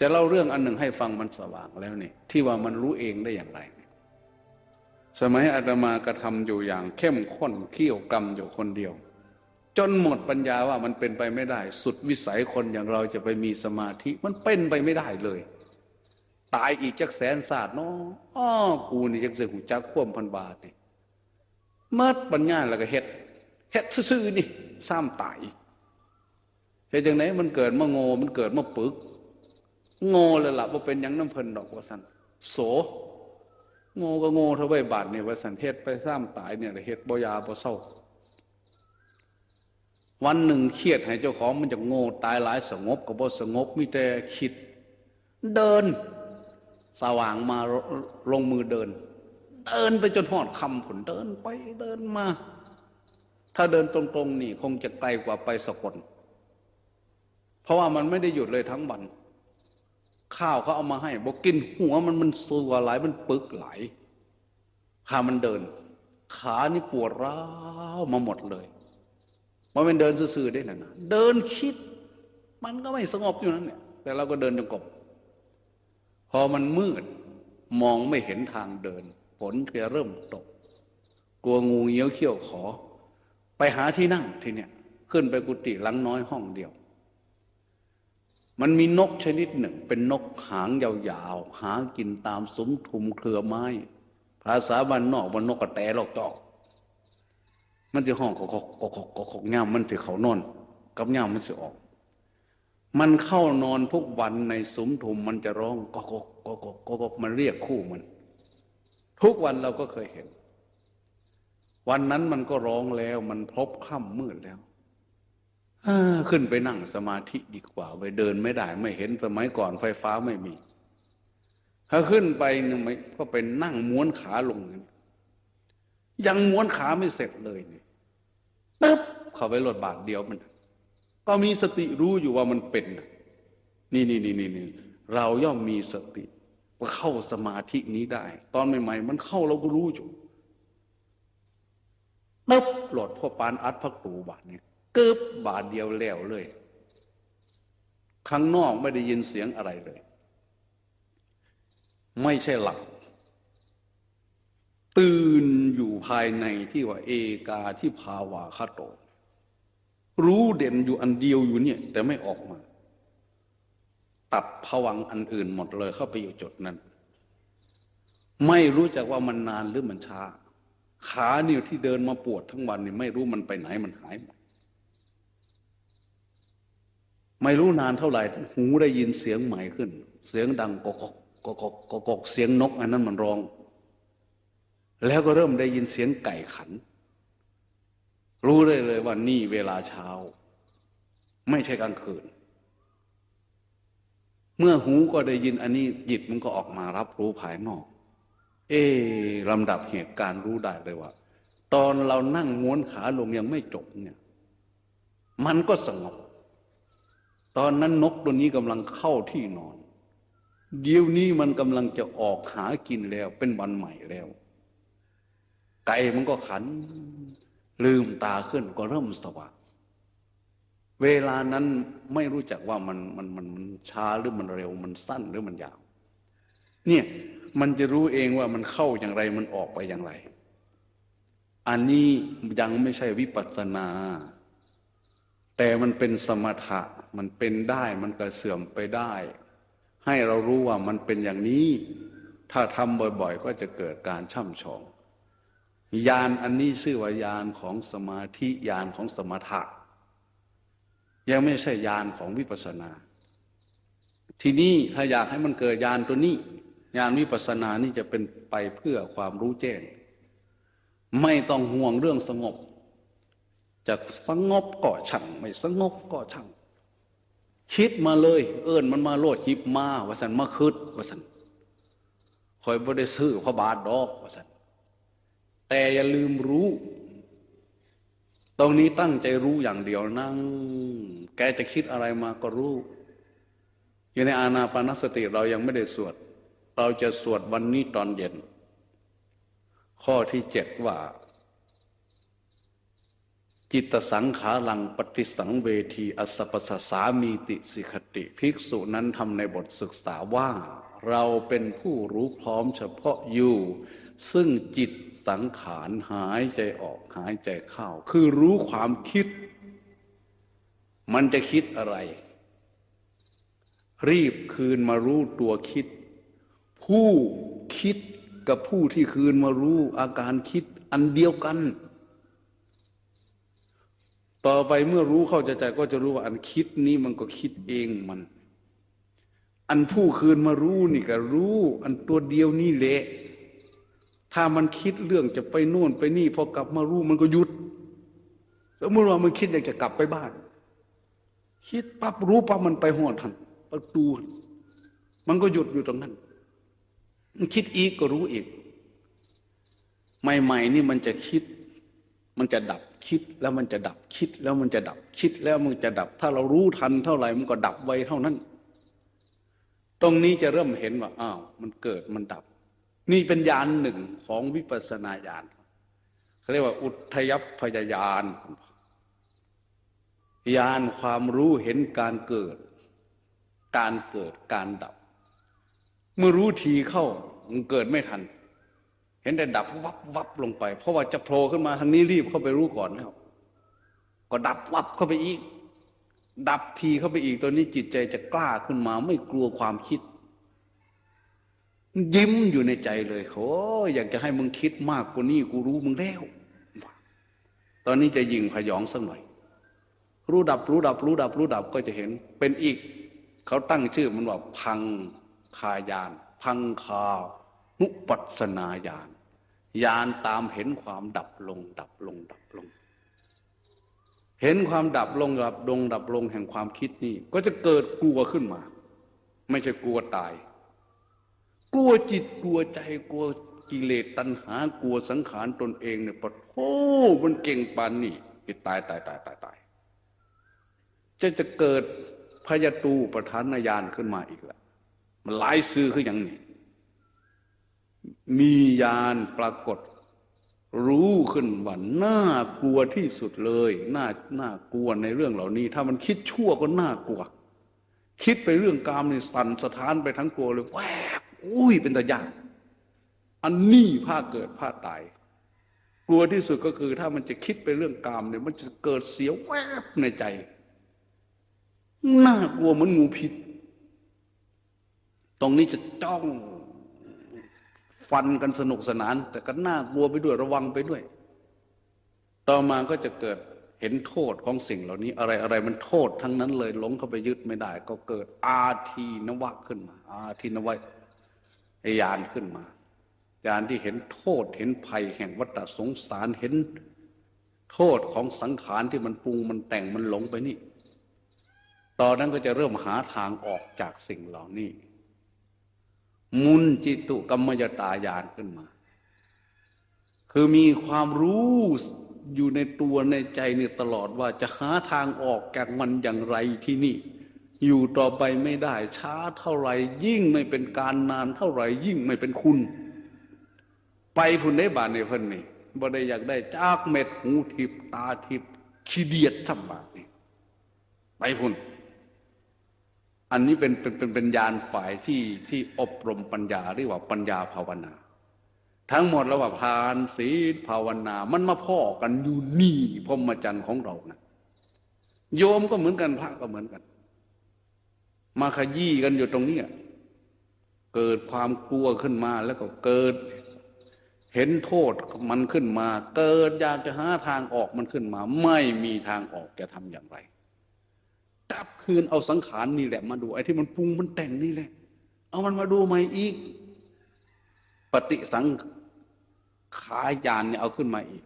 จะเล่าเรื่องอันหนึ่งให้ฟังมันสว่างแล้วนี่ที่ว่ามันรู้เองได้อย่างไร สมัยอาตมากระทำอยู่อย่างเข้มข้นเขี้ยวกรรมอยู่คนเดียว จนหมดปัญญาว่ามันเป็นไปไม่ได้ สุดวิสัยคนอย่างเราจะไปมีสมาธิ มันเป็นไปไม่ได้เลย ตายอีกจักแสนศาสตร์เนาะอ้อกูนี่จักเสือหูจักคว่ำพันบาทนี่เมื่อปัญญาแล้วก็เฮ็ดเฮ็ดซื่อๆนี่ซ้ำตายเฮ็ดจังไหนมันเกิดมาโง่มันเกิดมาปึก โง่เลยล่ะว่าเป็นยังน้ำเพลินดอกว่าสันโสโง่ก็โง่เท่าใบบาทเนี่ยว่าสันเฮ็ดไปซ้ำตายเนี่ยเฮ็ดบ่ยาบ่เศร้า วันหนึ่งเครียดให้เจ้าของมันจะโง่ตายหลายสงบก็บ่สงบมีแต่คิด เดิน สว่างมาลงมือเดิน เดินไปจนหอดคำผลเดินไปเดินมา ถ้าเดินตรงๆนี่ คงจะไกลกว่าไปสกลเพราะว่ามันไม่ได้หยุดเลยทั้งวัน ข้าวเขาเอามาให้บอกกินหัวมันมันสัวไหลมันปึกไหลขามันเดิน ขานี่ปวดร้าวมาหมดเลยมันเป็นเดินซื่อๆได้นะนะเดินคิด มันก็ไม่สงบอยู่นั้นเนี่ยแต่เราก็เดินจงกรมพอมันมืด มองไม่เห็นทางเดินฝนจะเริ่มตก กลัวงูเงี้ยวเขี้ยวขอ ไปหาที่นั่งที่เนี่ยขึ้นไปกุฏิหลังน้อยห้องเดียว มันมีนกชนิดหนึ่ง เป็นนกหางยาวๆ หากินตามสมทุมเครือไม้ ภาษาบ้านนอกมันนกกระแตลอกจอก มันจะห้องกอกกอกกอกง่ามมันจะเขานอน กับง่ามมันจะออก มันเข้านอนทุกวันในสมทุมมันจะร้องกอกกอกกอกมันเรียกคู่มัน ทุกวันเราก็เคยเห็น วันนั้นมันก็ร้องแล้ว มันพบค่ำมืดแล้ว ขึ้นไปนั่งสมาธิดีกว่าไปเดินไม่ได้ ไม่เห็นสมัยก่อนไฟฟ้าไม่มี ถ้าขึ้นไปนึ่ก็เป็นนั่งม้วนขาลงยังม้วนขาไม่เสร็จเลยเนี่ยตึ๊บเข้าไปหลดบาทเดียวมัน ก็มีสติรู้อยู่ว่ามันเป็น นี่นี่นี่นี่นี่เราย่อมมีสติว่าเข้าสมาธินี้ได้ ตอนใหม่ๆมันเข้าเราก็รู้อยู่ตึ๊บหลดพ่อปานอัดพักตูบาทเนี่ย กึบบาทเดียวแล้วเลยข้างนอกไม่ได้ยินเสียงอะไรเลย ไม่ใช่หลับ ตื่นอยู่ภายในที่ว่า เอกาที่ภาวาคาโต รู้เด่นอยู่อันเดียวอยู่เนี่ย แต่ไม่ออกมา ตัดผวังอันอื่นหมดเลย เข้าไปอยู่จุดนั้น ไม่รู้จักว่ามันนานหรือมันช้า ขาเนี่ยที่เดินมาปวดทั้งวันเนี่ยไม่รู้มันไปไหนมันหายหมด ไม่รู้นานเท่าไหร่หูได้ยินเสียงใหม่ขึ้น เสียงดังกอกกอกกอกกเสียงนกอันนั้นมันร้อง แล้วก็เริ่มได้ยินเสียงไก่ขัน รู้เลยเลยว่านี่เวลาเช้า ไม่ใช่กลางคืน เมื่อหูก็ได้ยินอันนี้จิตมันก็ออกมารับรู้ภายนอก เอ๊ลำดับเหตุการณ์รู้ได้เลยว่า ตอนเรานั่งม้วนขาลงยังไม่จบเนี่ย มันก็สงบ ตอนนั้นนกตัวนี้กำลังเข้าที่นอน เดี๋ยวนี้มันกำลังจะออกหากินแล้ว เป็นวันใหม่แล้ว ไก่มันก็ขัน ลืมตาขึ้นก็เริ่มสว่างเวลานั้นไม่รู้จักว่ามันมันมันมันช้าหรือมันเร็ว มันสั้นหรือมันยาว เนี่ยมันจะรู้เองว่ามันเข้าอย่างไรมันออกไปอย่างไร อันนี้ยังไม่ใช่วิปัสสนา แต่มันเป็นสมถะมันเป็นได้มันก็เสื่อมไปได้ ให้เรารู้ว่ามันเป็นอย่างนี้ ถ้าทำบ่อยๆ ก็จะเกิดการช่ำชองยานอันนี้ชื่อว่ายานของสมาธิยานของสมถะ ยังไม่ใช่ยานของวิปัสสนา ทีนี้ถ้าอยากให้มันเกิดยานตัวนี้ยานวิปัสสนานี่จะเป็นไปเพื่อความรู้แจ้ง ไม่ต้องห่วงเรื่องสงบ จะสงบก็ช่างไม่สงบก็ช่างคิดมาเลย เอิญมันมาโลดจิบมาว่าสันมาคืดว่าสันคอยบ่ได้ซื้อพระบาทดอกว่าสันแต่อย่าลืมรู้ ตรงนี้ตั้งใจรู้อย่างเดียวนั่ง แกจะคิดอะไรมาก็รู้ อยู่ในอาณาปานสติเรายังไม่ได้สวด เราจะสวดวันนี้ตอนเย็น ข้อที่เจ็ดว่า จิตสังขารังปฏิสังเวทีอสปสสามีติสิกติ ภิกษุนั้นทำในบทศึกษาว่า เราเป็นผู้รู้พร้อมเฉพาะอยู่ ซึ่งจิตสังขารหายใจออกหายใจเข้า คือรู้ความคิด มันจะคิดอะไร รีบคืนมารู้ตัวคิด ผู้คิดกับผู้ที่คืนมารู้อาการคิดอันเดียวกัน ต่อไปเมื่อรู้เข้าใจใจก็จะรู้ว่าอันคิดนี้มันก็คิดเองมัน อันผู้คืนมารู้นี่ก็รู้ อันตัวเดียวนี่แหละ ถ้ามันคิดเรื่องจะไปโน่นไปนี่พอกลับมารู้มันก็หยุดสมมติว่ามันคิดอยากจะกลับไปบ้าน คิดปั๊บรู้ปั๊บมันไปหอดทันประตูมันก็หยุดอยู่ตรงนั้น มันคิดอีกก็รู้อีก ใหม่ ๆ นี่มันจะคิด มันจะดับ คิดแล้วมันจะดับคิดแล้วมันจะดับคิดแล้วมันจะดับ ถ้าเรารู้ทันเท่าไหร่มันก็ดับไวเท่านั้น ตรงนี้จะเริ่มเห็นว่าอ้าวมันเกิดมันดับ นี่เป็นญาณหนึ่งของวิปัสสนาญาณเขาเรียกว่า อุทยพยญาณญาณความรู้เห็นการเกิด การเกิดการดับ เมื่อรู้ทีเข้ามันเกิดไม่ทัน เห็นแต่ดับวับวับลงไป เพราะว่าจะโผล่ขึ้นมาทางนี้รีบเข้าไปรู้ก่อนแล้วก็ดับวับเข้าไปอีก ดับทีเข้าไปอีกตัวนี้จิตใจจะกล้าขึ้นมา ไม่กลัวความคิด ยิ้มอยู่ในใจเลยโอ้อยากจะให้มึงคิดมากกว่านี้กูรู้มึงแล้ว ตอนนี้จะยิงพยองสักหน่อย รู้ดับรู้ดับ รู้ดับ รู้ดับก็จะเห็น เป็นอีก เขาตั้งชื่อมันว่าพังคายาน พังคา นุปัสนาญาณญาณตามเห็นความดับลง ดับลง ดับลง เห็นความดับลงดับลงดับลงแห่งความคิดนี่ ก็จะเกิดกลัวขึ้นมา ไม่ใช่กลัวตาย กลัวจิตกลัวใจกลัวกิเลสตัณหากลัวสังขารตนเองเนี่ยปะโอ้มันเก่งปานนี่ตายตายตายตายตายจะจะเกิดพยาตูประธานญาณขึ้นมาอีกแล้วมันหลายซื้อคืออย่างนี้ มีญาณปรากฏ รู้ขึ้นว่าน่ากลัวที่สุดเลยน่าน่ากลัวในเรื่องเหล่านี้ ถ้ามันคิดชั่วก็น่ากลัว คิดไปเรื่องกามนี่สั่นสะท้านไปทั้งตัวเลยแวบอุ้ยเป็นตาญาณอันนี้ผ้าเกิดผ้าตาย กลัวที่สุดก็คือ ถ้ามันจะคิดไปเรื่องกามเนี่ยมันจะเกิดเสียวแวบในใจน่ากลัวเหมือนงูพิษ ตรงนี้จะจ้อง ฟันกันสนุกสนาน แต่ก็น่ากลัวไปด้วยระวังไปด้วย ต่อมาก็จะเกิดเห็นโทษของสิ่งเหล่านี้ อะไรอะไรมันโทษทั้งนั้นเลยหลงเข้าไปยึดไม่ได้ ก็เกิดอาทีนวะขึ้นมา อาทีนวะยานขึ้นมายานที่เห็นโทษเห็นภัยแห่งวัฏสงสารเห็นโทษของสังขารที่มันปรุงมันแต่งมันหลงไปนี่ ตอนนั้นก็จะเริ่มหาทางออกจากสิ่งเหล่านี้ มุนจิตุกรรมยตายานขึ้นมา คือมีความรู้อยู่ในตัวในใจนี่ตลอดว่าจะหาทางออกจากมันอย่างไรที่นี่ อยู่ต่อไปไม่ได้ ช้าเท่าไหร่ยิ่งไม่เป็นการนานเท่าไหร่ยิ่งไม่เป็นคุณ ไปพุ่นได้บานในเพิ่นนี่บ่ได้อยากได้จากเม็ดหูทิพตาทิพขี้เดียดทำบาทนี่ไปพุ่น อันนี้เป็นเป็นเป็นเป็นญาณฝ่ายที่ที่อบรมปัญญาเรียกว่าปัญญาภาวนา ทั้งหมดแล้วว่าพานศีลภาวนา มันมาพ่อกันอยู่นี่พรมจรรย์ของเรานะโยมก็เหมือนกันพระก็เหมือนกัน มาขยี้กันอยู่ตรงนี้เกิดความกลัวขึ้นมาแล้วก็เกิด เห็นโทษมันขึ้นมา เกิดอยากจะหาทางออกมันขึ้นมา ไม่มีทางออกจะทำอย่างไร จับคืนเอาสังขารนี่แหละมาดูไอ้ที่มันปรุงมันแต่งนี่แหละ เอามันมาดูใหม่อีก ปฏิสังขายานเนี่ยเอาขึ้นมาอีก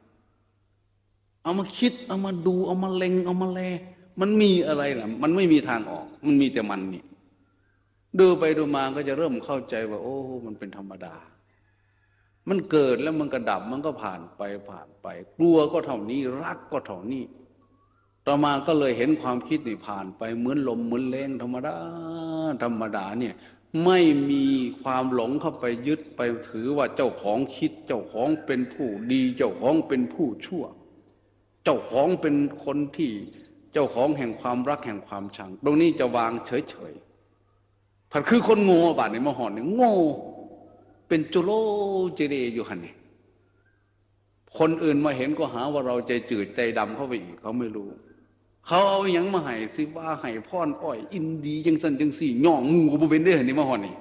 เอามาคิด เอามาดู เอามาเล็ง เอามาแล มันมีอะไรล่ะ มันไม่มีทางออก มันมีแต่มันนี่ ดูไปดูมาก็จะเริ่มเข้าใจว่า โอ้ มันเป็นธรรมดา มันเกิดแล้วมันก็ดับ มันก็ผ่านไปผ่านไป กลัวก็เท่านี้ รักก็เท่านี้ ต่อมาก็เลยเห็นความคิดนี่ผ่านไปเหมือนลมเหมือนแรงธรรมดาธรรมดาเนี่ยไม่มีความหลงเข้าไปยึดไปถือว่าเจ้าของคิด เจ้าของเป็นผู้ดี เจ้าของเป็นผู้ชั่ว เจ้าของเป็นคนที่เจ้าของแห่งความรักแห่งความชัง ตรงนี้จะวางเฉยๆผัดคือคนโง่บาดในมหอนเนี่ยโง่เป็นจุโลเจเรอยู่หันเนี่ยคนอื่นมาเห็นก็หาว่าเราใจจืดใจดำเข้าไปอีกเขาไม่รู้ เขาเอาอย่างมาให้สิว่าให้พ่อนอ้อย อินดีจังสันจังสี่ย่องงูก็บ่เป็นได้อในมหอนนี่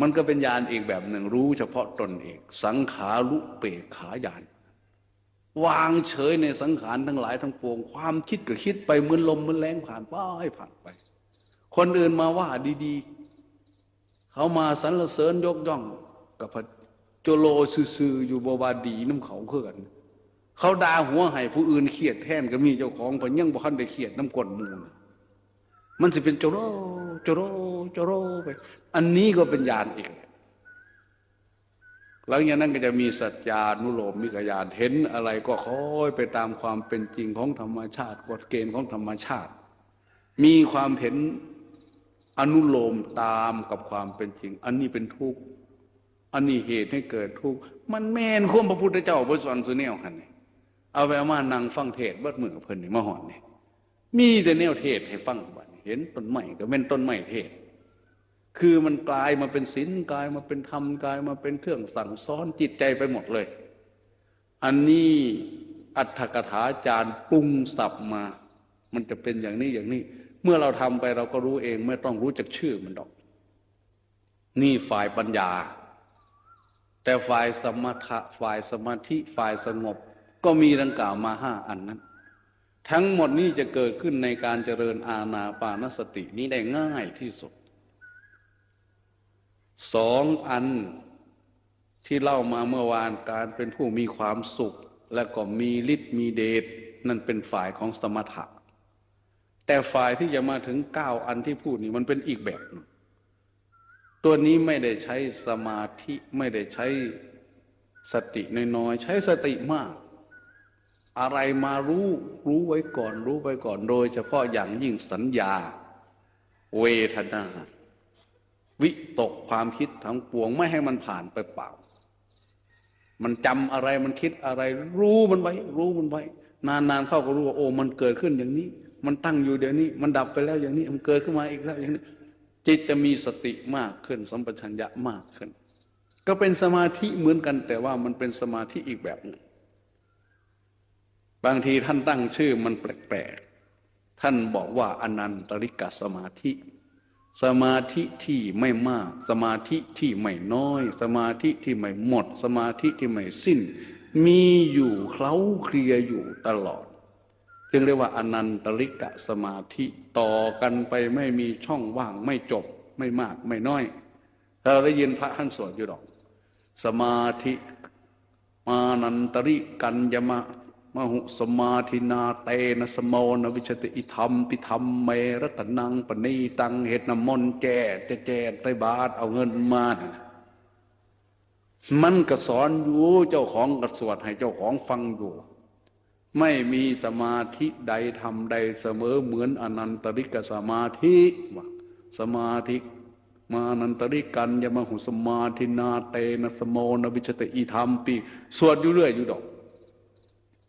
มันก็เป็นญาณอีกแบบหนึ่งรู้เฉพาะตนเอง สังขารุเปกขายานวางเฉยในสังขารทั้งหลายทั้งปวง ความคิดก็คิดไปเหมือนลมเหมือนแรงผ่านไปผ่านไป คนอื่นมาว่าดีๆ เขามาสรรเสริญยกย่องกับพระโจโลซื่อๆอยู่บวาดีน้ำเขาเขื่อน เขาด่าหัวให้ผู้อื่นเครียดแทนก็มีเจ้าของเพนยังบ่คันได้เครียดน้ำกลมูลมันจะเป็นโจโรโจโรโจโรไป อันนี้ก็เป็นญาณอีกหลังจากนั้นก็จะมีสัจจานุโลมมิกญาณเห็นอะไรก็ค่อยไปตามความเป็นจริงของธรรมชาติกฎเกณฑ์ของธรรมชาติ มีความเห็นอนุโลมตามกับความเป็นจริง อันนี้เป็นทุกข์อันนี้เหตุให้เกิดทุกข์มันแม่นควมพระพุทธเจ้าบนสอนสุเนวหันนี เอาไปเอามานั่งฟังเทศเบิดมือเพิ่นนี่มาหอนนี่มีแต่แนวเทศให้ฟังบัดนี้เห็นต้นไม้ก็เป็นต้นไม้เทศ คือมันกลายมาเป็นศีลกลายมาเป็นธรรมกลายมาเป็นเครื่องสั่งสอนจิตใจไปหมดเลย อันนี้อัตถกถาจารย์ปรุงสับมา มันจะเป็นอย่างนี้อย่างนี้ เมื่อเราทำไปเราก็รู้เองไม่ต้องรู้จักชื่อมันดอก นี่ฝ่ายปัญญา แต่ฝ่ายสมถะฝ่ายสมาธิฝ่ายสงบ ก็มีดังกล่าวมาห้าอันนั้น ทั้งหมดนี้จะเกิดขึ้นในการเจริญอาณาปานสตินี้ได้ง่ายที่สุดสองอันที่เล่ามาเมื่อวานการเป็นผู้มีความสุข และก็มีฤทธิ์มีเดชนั่นเป็นฝ่ายของสมถะ แต่ฝ่ายที่จะมาถึงเก้าอันที่พูดนี่มันเป็นอีกแบบนึงตัวนี้ไม่ได้ใช้สมาธิไม่ได้ใช้สติน้อยๆใช้สติมาก อะไรมารู้รู้ไว้ก่อน รู้ไว้ก่อนโดย เฉพาะอย่างยิ่งสัญญา เวทนา วิตกความคิดทั้งปวงไม่ให้มันผ่านไปเปล่า มันจำอะไรมันคิดอะไร รู้มันไว้ รู้มันไว้ นานๆเข้าก็รู้ว่าโอ้มันเกิดขึ้นอย่างนี้ มันตั้งอยู่เดี๋ยวนี้ มันดับไปแล้วอย่างนี้ มันเกิดขึ้นมาอีกแล้วอย่างนี้จิตจะมีสติมากขึ้น สัมปชัญญะมากขึ้น ก็เป็นสมาธิเหมือนกันแต่ว่ามันเป็นสมาธิอีกแบบหนึ่ง บางทีท่านตั้งชื่อมันแปลกๆ ท่านบอกว่าอนันตริกสมาธิ สมาธิที่ไม่มาก สมาธิที่ไม่น้อย สมาธิที่ไม่หมด สมาธิที่ไม่สิ้น มีอยู่เคล้าเคลียอยู่ตลอด จึงเรียกว่าอนันตริกะสมาธิต่อกันไปไม่มีช่องว่างไม่จบไม่มากไม่น้อยเราได้ยินพระท่านสวดอยู่ดอก สมาธิมานันตริกัญญมะ มหุสมาธินาเตนะสมนวิชติอิธรรมปิธรรมเมรตนังปณีตังเหตุนมนแก่จแจไตบาทเอาเงินมานะมันก็สอนอยู่เจ้าของกระสวดให้เจ้าของฟังอยู่ ไม่มีสมาธิใดทำใดเสมอเหมือนอนันตริกสมาธิว่าสมาธิมานันตริกันยมหุสมาธินาเตนะสมโมนวิชติอิธรรมปีสวดอยู่เรื่อยอยู่ดอก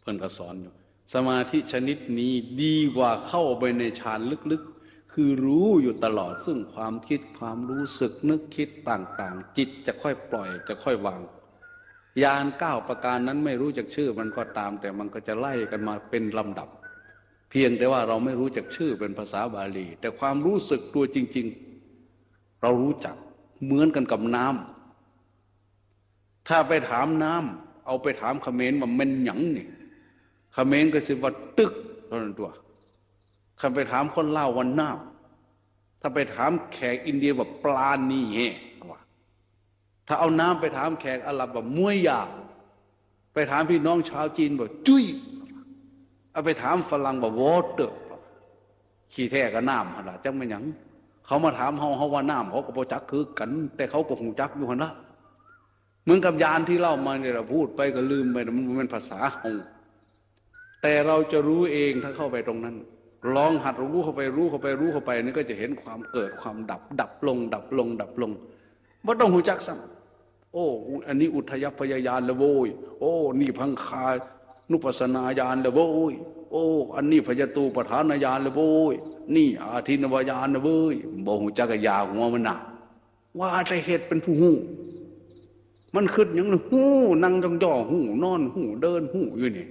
เพิ่นก็สอนอยู่ สมาธิชนิดนี้ดีกว่าเข้าไปในฌานลึกๆ คือรู้อยู่ตลอดซึ่งความคิดความรู้สึกนึกคิดต่างๆ จิตจะค่อยปล่อยจะค่อยวางยานเก้าประการนั้นไม่รู้จักชื่อมันก็ตาม แต่มันก็จะไล่กันมาเป็นลำดับ เพียงแต่ว่าเราไม่รู้จักชื่อเป็นภาษาบาลี แต่ความรู้สึกตัวจริง ๆ เรารู้จักเหมือนกันกับน้ำถ้าไปถามน้ำเอาไปถามเขมรว่ามันหยังเนี่ย เมรก็สิว่าตึกเท่านั้นตัวถ้าไปถามคนเล่าวันน้ำถ้าไปถามแขกอินเดียว่าปลานี่แฮว่าถ้าเอาน้ำไปถามแขกอาหรับว่ามวยยาไปถามพี่น้องชาวจีนว่าจุ้ยเอาไปถามฝรั่งว่าวอเตอร์ขี้แท้กับน้ำขนาดจังไม่หยัง เขามาถามเฮาเฮาว่าน้ำเขาก็บ่จักคือกัน แต่เขาก็คงจักอยู่หันละเหมือนกับยานที่เล่ามาเนี่ยเราพูดไปก็ลืมไปมันเป็นภาษาเฮา แต่เราจะรู้เองถ้าเข้าไปตรงนั้น ลองหัดรู้เข้าไปรู้เข้าไปรู้เข้าไปนี่ก็จะเห็นความเกิดความดับ ดับลง ดับลง ดับลงว่าต้องหูจักซ้โอ้อันนี้อุทยพยายานละโว้ยโอ้นี่พังคานุปัสนาญาณละโว้ยโอ้ อันนี้พยตูปฐานญาณละโว้ยนี่อาทินวายานละเว้ยบ่หูจักยาหัวมันหนักว่าแต่เหตุเป็นผู้หูมันขึ้นอย่างนั้นหูนั่งจ้องจ่อหูนอนหูเดินหูอยู่นี่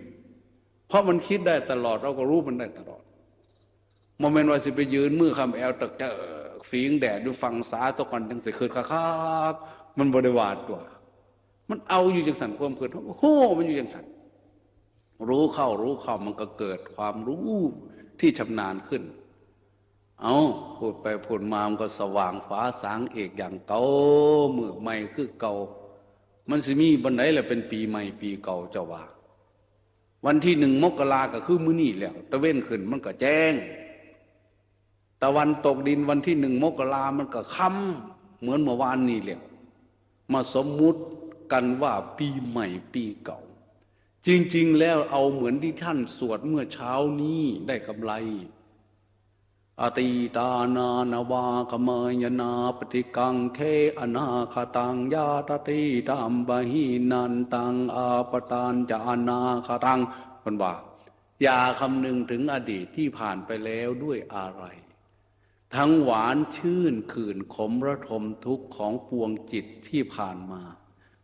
เพราะมันคิดได้ตลอด เราก็รู้มันได้ตลอดโมเมนต์ว่าสิไปยืนมือคำแอลตกจอฝีงแดดดูฟังสาตะกันจังสิคืนคักมันบริวารตัว มันเอาอยู่จังสันความเกิดโอ้มันอยู่จังสันรู้เข้ารู้เข้ามันก็เกิดความรู้ที่ชำนาญขึ้น เอาพูดไปพูดมามันก็สว่างฟ้าสางเอกอย่างเก่ามือใหม่คือเก่า มันสิมีบันไดแหละเป็นปีใหม่ปีเก่าเจ้าว่า วันที่หนึ่งมกราก็คือมื้อนี่แล้วตะเว้นขึ้นมันก็แจ้ง ตะวันตกดินวันที่หนึ่งมกรามันก็ค่ำเหมือนเมื่อวานนี้แล้วมาสมมุติกันว่าปีใหม่ปีเก่า จริง ๆ แล้วเอาเหมือนที่ท่านสวดเมื่อเช้านี้ได้กำไร อตีตานานาวากมยนาปฏิกังเคอนาคตังยาตติตามบหินันตังอาปตานจานาคตังคนว่าอย่าคำนึงถึงอดีตที่ผ่านไปแล้วด้วยอะไร ทั้งหวานชื่นขื่นขมระทมทุกข์ของปวงจิตที่ผ่านมา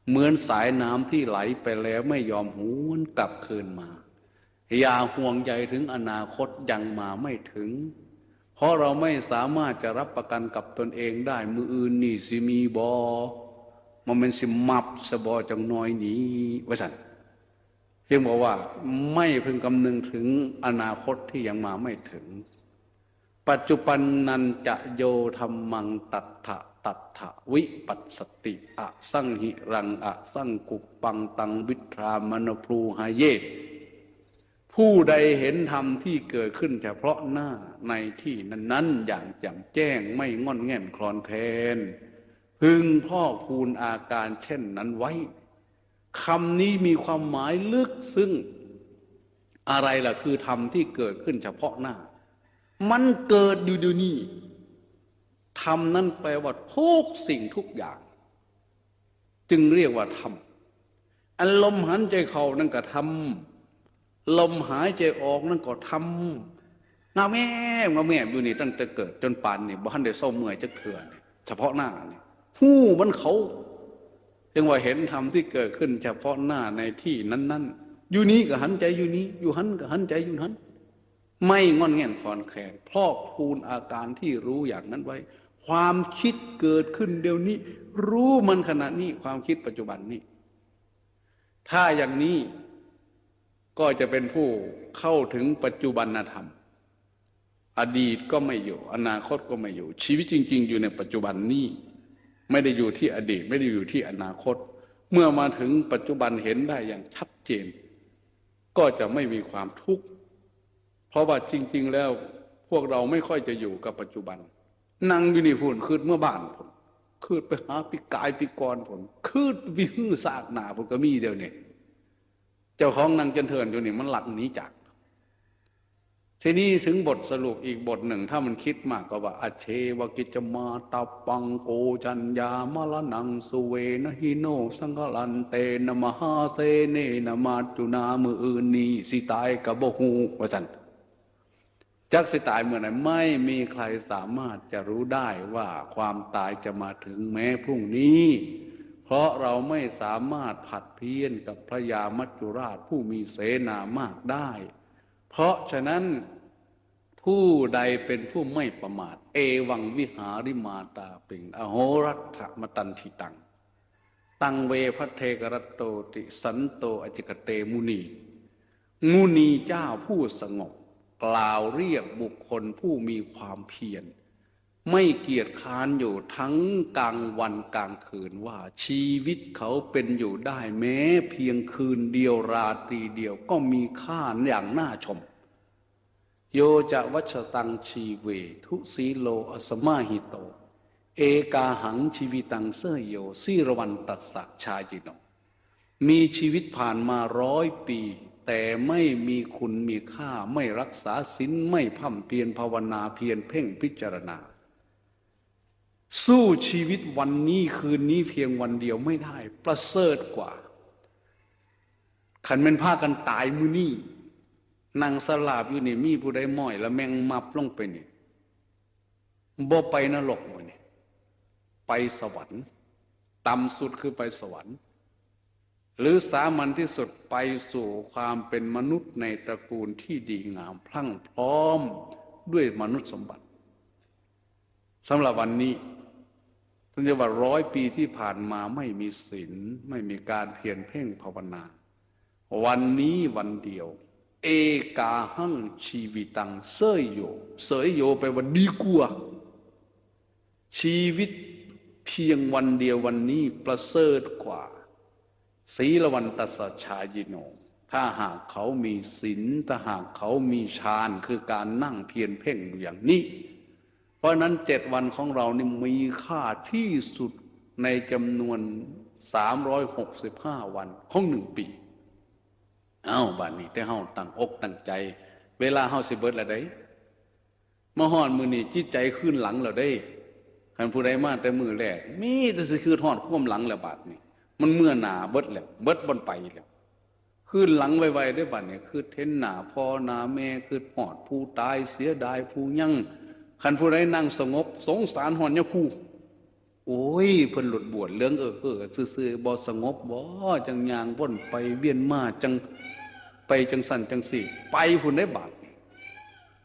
เหมือนสายน้ำที่ไหลไปแล้วไม่ยอมหวนกลับคืนมา อย่าห่วงใยถึงอนาคตยังมาไม่ถึง เพราะเราไม่สามารถจะรับประกันกับตนเองได้ มืออื่นนี่สิมีบอมันเป็นสิมับสบอจังน้อยนี้ว่าสันเพียงบอกว่าไม่พึงคำนึงถึงอนาคตที่ยังมาไม่ถึง ปัจจุบันนันจะโยธรรมังตัทธะตัทธะวิปัสสติอะสังหิรังอะสังกุปังตังวิทรามนพลูหาเย ผู้ใดเห็นธรรมที่เกิดขึ้นเฉพาะหน้าในที่นั้นๆ อย่างแจ่มแจ้งไม่งอนแง่นคลอนแทนพึงพ่อคูณอาการเช่นนั้นไว้คำนี้มีความหมายลึกซึ้งอะไรล่ะคือธรรมที่เกิดขึ้นเฉพาะหน้า มันเกิดอยู่เดี๋ยวนี้ธรรมนั้นแปลว่าทุกสิ่งทุกอย่าง จึงเรียกว่าธรรมอันลมหันใจเขานั่นก็ธรรม ลมหายใจออกนั่นก็ทำงาแม่งาแม่อยู่นี่ตั้งแต่เกิดจนป่านนี่บ้านได้เศร้าเมื่อยจะเถื่อนเฉพาะหน้านี่หู้มันเขาจึงว่าเห็นธรรมที่เกิดขึ้น เฉพาะหน้าในที่นั้นๆอยู่นี้ก็หันใจอยู่นี้ อยู่หันก็หันใจอยู่นั้นไม่งอนแง่นคอนแขนพอกพูนอาการที่รู้อย่างนั้นไว้ ความคิดเกิดขึ้นเดี๋ยวนี้ รู้มันขณะนี้ความคิดปัจจุบันนี้ ถ้าอย่างนี้ ก็จะเป็นผู้เข้าถึงปัจจุบันธรรม อดีตก็ไม่อยู่ อนาคตก็ไม่อยู่ ชีวิตจริง ๆ อยู่ในปัจจุบันนี้ไม่ได้อยู่ที่อดีต ไม่ได้อยู่ที่อนาคต เมื่อมาถึงปัจจุบันเห็นได้อย่างชัดเจน ก็จะไม่มีความทุกข์เพราะว่าจริง ๆ แล้วพวกเราไม่ค่อยจะอยู่กับปัจจุบัน นั่งอยู่นี่ฝุ่นคืดเมื่อบ้านผมคืดไปหาปีกายปีกรผมคืดวิหื้อสากหนาผมก็มีเดียวเนี่ย เจ้าของนางจันเทินอยู่นี่มันหลักหนีจาก ทีนี้ถึงบทสรุปอีกบทหนึ่ง ถ้ามันคิดมากก็ว่าอเชวกิจมาตาปังโกจัญญามละนังสุเวนหิโน สังกลันเตนมหาเสเนนมาจุนามืออื่นนีสิตายกับโบหูว่าสันจักสิตายเมื่อไหร่ไม่มีใครสามารถจะรู้ได้ว่าความตายจะมาถึงแม้พรุ่งนี้ เพราะเราไม่สามารถผัดเพี้ยนกับพระยามัจจุราชผู้มีเสนามากได้ เพราะฉะนั้นผู้ใดเป็นผู้ไม่ประมาท เอวังวิหาริมาตาปิงอโหรัตมตันทิตัง ตังเวพระเทกรตโตติสันโตอจิกเตมุนี มุนีเจ้าผู้สงบ กล่าวเรียกบุคคลผู้มีความเพียร ไม่เกียจค้านอยู่ทั้งกลางวันกลางคืนว่าชีวิตเขาเป็นอยู่ได้แม้ เพียงคืนเดียวราตรีเดียวก็มีค่าอย่างน่าชม โยจะวัชตังชีเว ทุสีโลอสมาหิโต เอกาหังชีวิตังเสยโยสิรวันตัสสะชาจิโนมีชีวิตผ่านมาร้อยปี แต่ไม่มีคุณมีค่าไม่รักษาศีลไม่พั่มเพียรภาวนาเพียรเพ่งพิจารณา สู้ชีวิตวันนี้คืนนี้เพียงวันเดียวไม่ได้ ประเสริฐกว่า ขันเป็นผ้ากันตายมือนี่นางสลาบอยู่นี่มีผู้ใดม้อย แล้วแมงมับลงไปนี่บ่ไปนรกมือนี่ไปสวรรค์ต่ำสุดคือไปสวรรค์ หรือสามัญที่สุดไปสู่ความเป็นมนุษย์ในตระกูลที่ดีงามพลั่งพร้อมด้วยมนุษย์สมบัติสำหรับวันนี้ ท่านจะว่าร้อยปีที่ผ่านมาไม่มีศีลไม่มีการเพียรเพ่งภาวนา วันนี้วันเดียว เอกาหังชีวิตังเสยโยเสยโยไปว่าดีกว่าชีวิตเพียงวันเดียววันนี้ประเสริฐกว่าศีลวันตสชายิโน ถ้าหากเขามีศีลถ้าหากเขามีฌานคือการนั่งเพียรเพ่งอย่างนี้ ราะนั้นเจ็ดวันของเรานี่มีค่าที่สุดในจำนวนสามร้อยหกสิบห้าวันของหนึ่งปี เอ้าบัดนนี้แต่เฮาตั้งอกตั้งใจ เวลาเฮาสิเบิดละได้มาฮอดมือนี่จิตใจขึ้นหลังเราได้คันผู้ใดมาแต่มือแรกมีแต่สิคือทอดข่วมหลังแล้วบาดนี้มันเมื่อหนาเบิดแล้วเบิดบนไปแล้วขึ้นหลังไวๆได้บัดเนี่ยคือเทนหนาพ่อหนาแม่คือหอดผู้ตายเสียดายผู้ยั่ง คันผู้ใดนั่งสงบ สงสารหอนยาผู้โอ้ยเพิ่นหลุดบวชเรื่องเออเออซื่อๆบ่สงบบ่จังยางบ่นไปเวียนมาจังไปจังสั่นจังสี่ ไปพุ่นได้บาด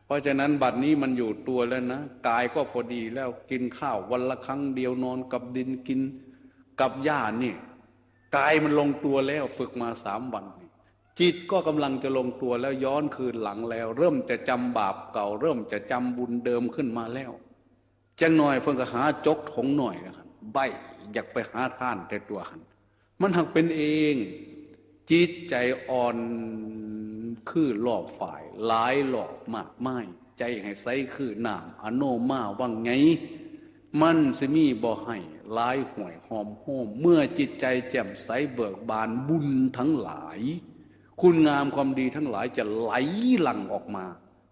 เพราะฉะนั้นบัดนี้มันอยู่ตัวแล้วนะกายก็พอดีแล้วกินข้าววันละครั้งเดียวนอนกับดินกินกับหญ้านี่กายมันลงตัวแล้วฝึกมาสามวัน จิตก็กำลังจะลงตัวแล้วย้อนคืนหลังแล้ว เริ่มจะจำบาปเก่า เริ่มจะจำบุญเดิมขึ้นมาแล้วจังหน่อยเพิ่งก็หาจกถงหน่อยนะครับใบอยากไปหาท่านแต่ตัวหันมันหักเป็นเอง จิตใจอ่อนคือหลอกฝ่าย หลายหลอกมากไม่ใจให้ใสคือหนามอโนมาว่างไง มันสิมีบ่ให้หลายห่วยหอมโฮมเมื่อจิตใจแจ่มใสเบิกบานบุญทั้งหลาย คุณงามความดีทั้งหลายจะไหลหลั่งออกมา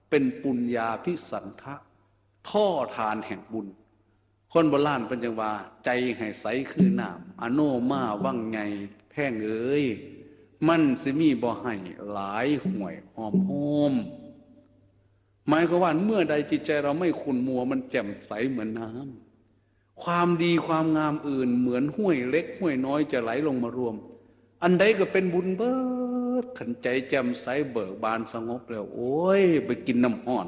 เป็นปุญญาพิสันทะ ท่อทานแห่งบุญ คนโบราณป็นจังว่าใจให้ใสคือน้ำอโนมาว่างไงแพ่งเอ้ยมันสิมีบ่ให้หลายห่วยหอมโฮมหมายก็ว่าเมื่อใดจิตใจเราไม่ขุนมัวมันแจ่มใสเหมือนน้ำความดีความงามอื่นเหมือนห้วยเล็กห้วยน้อยจะไหลลงมารวม อันใดก็เป็นบุญเบิ ดขันใจแจ่มใสเบิกบานสงบแล้ว โอ้ย ไปกินน้ำอ่อน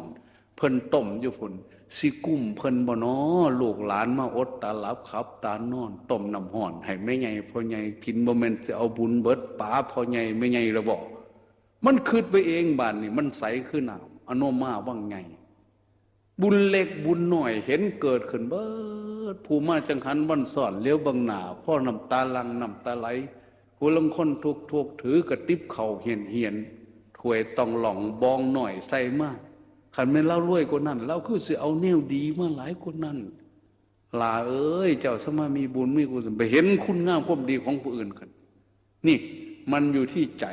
เพิ่นต้มอยู่พุ่นสิกุ้มเพิ่นบ่นอลูกหลานมาอดตาหลับขับ ตานอนต้มน้ำห่อน ให้แม่ใหญ่พ่อใหญ่กินบ่แม่นสิเอาบุญเบิดป๋าพ่อใหญ่แม่ใหญ่ระบอก มันคืดไปเองบ้านนี่มันใสขึ้นหน้ำอโนมาว่างไง บุญเล็กบุญหน่อยเห็นเกิดขึ้นเบิดผู้มาจังหันวันสอนเลี้ยวบังหนาพ่อน้ำตาลังน้ำตาไหล ผู้ลงคนทุกทุกถือกระติบเข่าเหียนเหียนถวยต้องหล่องบองหน่อยใส่มากขันไม่เล่ารวยกว่านั้นเราคือสิเอาแนวดีมาหลายคนนั้นลาเอ้ย เจ้าสมามีบุญมีกุศลไปเห็นคุณงามความดีของผู้อื่นกัน นี่มันอยู่ที่ใจ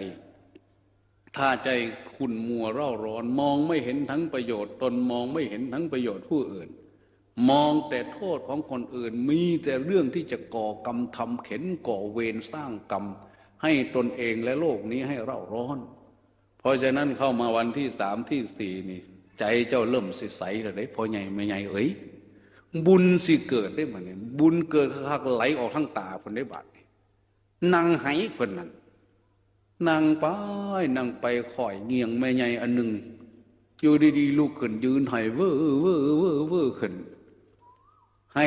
ถ้าใจคุณมัวเร่าร้อน มองไม่เห็นทั้งประโยชน์ ตนมองไม่เห็นทั้งประโยชน์ผู้อื่น มองแต่โทษของคนอื่นมีแต่เรื่องที่จะก่อกรรมทำเข็นก่อเวรสร้างกรรม ให้ตนเองและโลกนี้ให้เร่าร้อน เพราะฉะนั้นเข้ามาวันที่สามที่สี่นี่ ใจเจ้าเริ่มสิใสแล้วได้พอใหญ่ไม่ใหญ่เอ้ยบุญสิเกิดได้มาเนี่ยบุญเกิดคักไหลออกทั้งตาคนได้บาดนั่งไหคนนั้นนั่งไปนั่งไปข่อยเงียงไม่ใหญ่อันหนึ่งอยู่ดีๆลูกขึ้นยืนหายเว่อเว่อเว่อเว่อขึ้น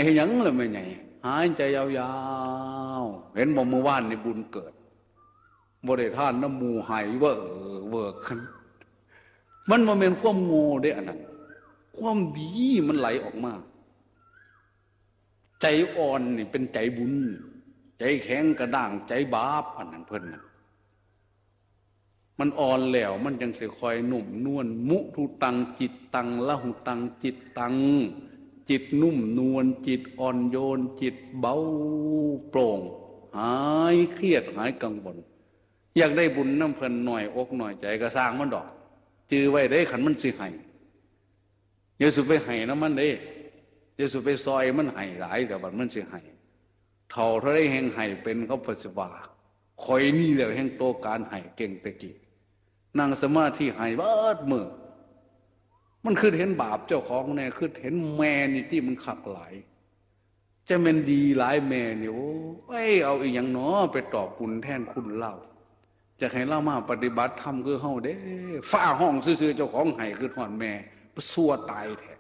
ให้ยังเลยไม่ใหญ่หายใจยาวๆ เห็นบอกเมื่อวานในบุญเกิดบริท่านน้ำมูหายเว่อเว่อขึ้นมันมาเป็นความโง่ได้อันนั้น ความดีมันไหลออกมา ใจอ่อนนี่เป็นใจบุญ ใจแข็งกระด้างใจบาปอันนั้นเพิ่นนะมันอ่อนแล้วมันยังเสียคอยหนุ่มนวลมุทุตังจิตตังละหุตังจิตตัง จิตนุ่มนวลจิตอ่อนโยน จิตเบาโปร่ง หายเครียดหายกังวลอยากได้บุญน้ำเพลินหน่อยอกหน่อยใจก็สร้างมันดอก จื้อไว้ได้ขันมันสิให้อย่าสุไปให้น้ำมันเด้จะสุไปซอยมันไห้หลายแต่บัดมันสิไห้เท่าเท่าได้แห่งไห้เป็นเขาปัสสาวาคอยนี่แหละแห่งโตการไห้เก่งตะกี้นั่งสมาธิไห้เบิดมือ มันคือเห็นบาปเจ้าของแน่คือเห็นแม่นี่ที่มันขักหลจะเป็นดีหลายแม่เนี่ยโอ้ยเอาอีกอย่างเนาะไปตอบคุณแทนคุณเล่าจะให้เล่ามาปฏิบัติธรรมคือเฮาเด้ฝ้าห้องซื่อๆเจ้าของไห้คือหอนแม่สัวตายแท้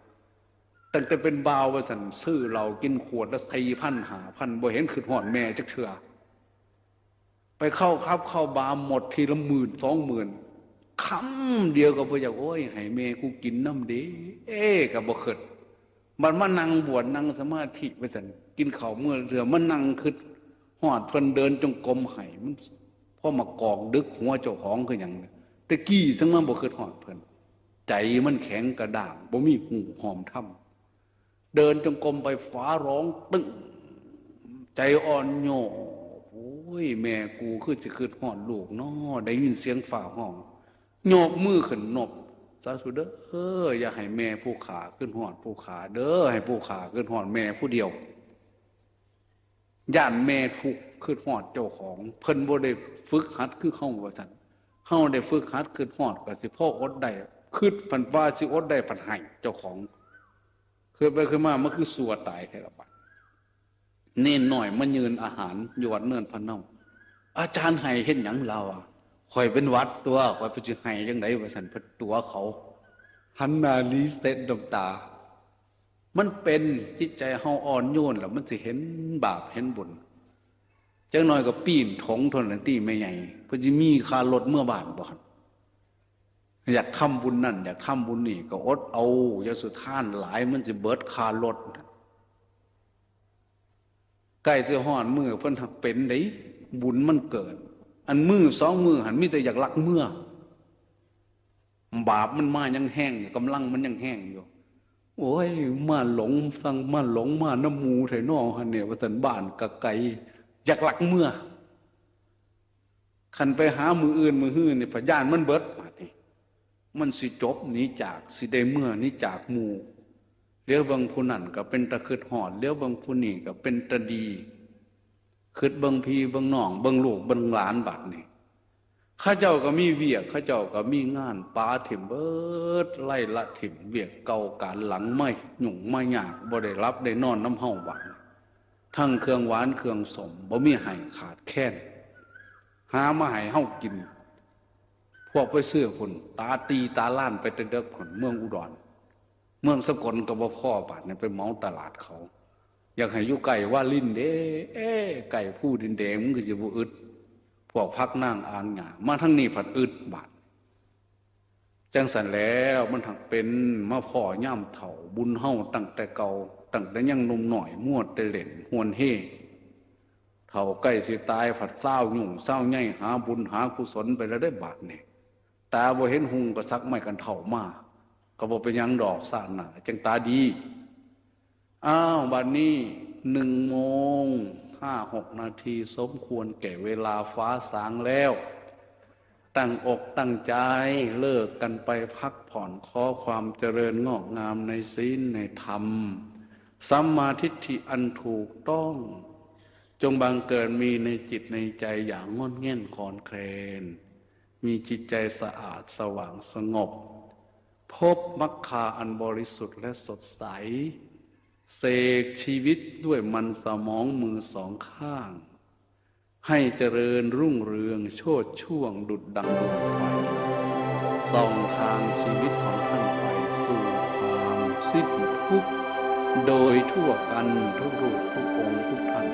ตั้งแต่เป็นบาวว่าสันซื้อเรากินขวดละสี่พันหาพันบ่เห็นคือหอนแม่จักเถื่อไปเข้าครับเข้าบาหมดทีละหมื่นสองหมื่น คำเดียวก็บ่อยาโอ้ยให้แม่กูกินน้ำเดี เอ๊ก็บ่เกิดมันมานั่งบวชนั่งสมาธิไปสันกินข้าวเมื่อเรือมันนั่งคือหอดเพิ่นเดินจงกรมไห้มันพ่อมากอกดึกหัวเจ้าของคืออย่างนี้ตะกี้ซึ่งมันบ่คือหอดเพิ่นใจมันแข็งกระด้างบ่มีหูหอมถ้ำเดินจงกรมไปฟ้าร้องตึ้งใจอ่อนโยโอ้ยแม่กูคือจะคืดหอดลูกน้อได้ยินเสียงฝ่าห้อง โยกมือขึ้นนบสาธุเด้อเอออย่าให้แม่ผู้ขาขึ้นหอดผู้ขาเด้อให้ผู้ขาขึ้นหอดแม่ผู้เดียวย่านแม่ทุกขึ้นหอดเจ้าของ เพิ่นบ่ได้ฝึกหัดคือเข้าว่าซั่นเฮาได้ฝึกหัดขึ้นหอดก็สิพ่ออดได้คืดพันว่าสิอดได้พันให้เจ้าของคือไปคือมามันคือสัวตายแท้ละบัดเน้นหน่อยมันยืนอาหารอยู่วัดเนินพะเนาอาจารย์ให้เห็นหยังเราอะ คอยเป็นวัดตัวคอยไปจะให้ยังไงว่าสันพตัวเขาหันนาลีเต็ดมตา มันเป็นจิตใจเฮาอ่อนโยนแล้วมันสิเห็นบาปเห็นบุญจังน้อยก็ปีนถงทนนันตีไม่ใหญ่เพื่อจะมีคารถเมื่อบานบ่อนอยากทำบุญนั่น อยากทำบุญนี่ ก็อดเอาอย่าสุท่านหลายมันจะเบิดคารถใกล้เสื้อห่อนมือเพิ่นหักเป็นไดบุญมันเกิด อันมือสองมือหันมีแต่อยากลักเมื่อบาปมันมายังแห้งกำลังมันยังแห้งอยู่ โอ้ยมาหลงสั่งมาหลงมาน้ำมูไถนอหันเนี่ยว่าสันบ้านกะไก่อยากลักเมื่อขันไปหามืออื่นมือหื้อเนี่ยพยานมันเบิดมาทีมันสิจบหนีจากสิได้เมื่อหนีจากหมู่เลี้ยวบางผู้นั่นก็เป็นตะคืดหอดเลี้ยวบางผู้นี่ก็เป็นตะดี คืดบางพีบางน้องบางลูกบางหลานบัดนี่ข้าเจ้าก็มีเวียกข้าเจ้าก็มีงานป้าถิ่มเบิดไล่ละถิ่มเวียกเก่าการหลังไม่หนุ่งไม่ยากบ่ได้รับได้นอนน้ำเฮาหวังทั้งเครื่องหวานเครื่องสมบ่มีให้ขาดแค้นหามาให้เฮากิน พวกไปเสื้อคนตาตีตาล้านไปเด็กคนเมืองอุดร เมืองสกลกับพ่อบาทเนี่ยไปเมาตลาดเขา อยากให้ยุไก่ว่าลิ้นเด้เอ้ไก่ผู้ดินแดงมันก็จะบุอึดพวกพักนั่งอ่านหงามาทั้งนี้ผัดอึดบาทจังสันแล้วมันถักเป็นมาพ่อย่ำเถ่าบุญเฮาตั้งแต่เก่าตั้งแต่ยังนมหน่อยมวดแต่เล่นหวนเฮเถ่าใกล้สิตายผัดเศร้าหยุ่งเศร้าใหญ่หาบุญหากุศลไปแล้วได้บาทเนี่ยตาบ่เห็นหุงก็ซักไม่กันเถ่ามาก็บอกเป็นยังดอกสานหนาจังตาดี อ้าวบัดนนี้หนึ่งโมงห้าหกนาทีสมควรแก่เวลาฟ้าสางแล้ว ตั้งอกตั้งใจเลิกกันไปพักผ่อนขอความเจริญงอกงามในศีลในธรรมสัมมาทิฏฐิอันถูกต้อง จงบังเกิดมีในจิตในใจอย่างงดเง่นคอนเคลนมีจิตใจสะอาดสว่างสงบ พบมรรคาอันบริสุทธิ์และสดใส เสกชีวิตด้วยมันสมองมือสองข้าง ให้เจริญรุ่งเรืองโชดช่วงดุดดังดวงไฟส่องทางชีวิตของท่านไปสู่ความสิ้นทุกข์โดยทั่วกันทุกรูปทุกองค์ทุกท่าน